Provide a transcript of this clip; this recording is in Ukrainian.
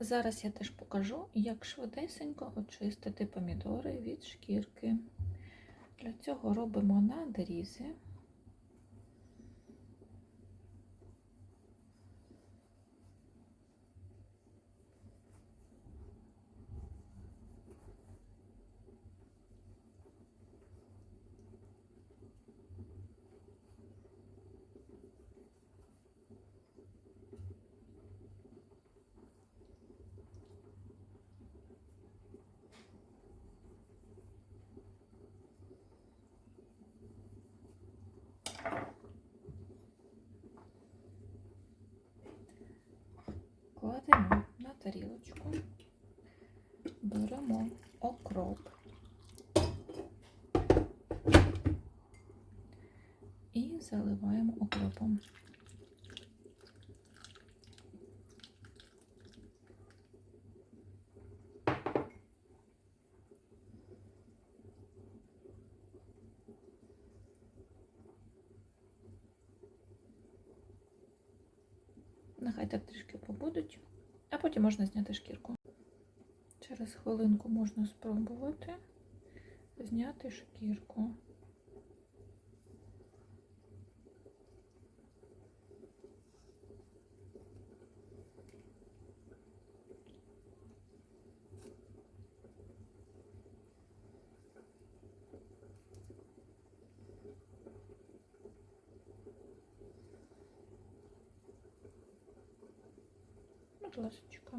Зараз я теж покажу, як швидесенько очистити помідори від шкірки. Для цього робимо надрізи. Кладемо на тарілочку, беремо окроп і заливаємо окропом. Нехай так трішки побудуть, а потім можна зняти шкірку. Через хвилинку можна спробувати зняти шкірку. Будь ласочка.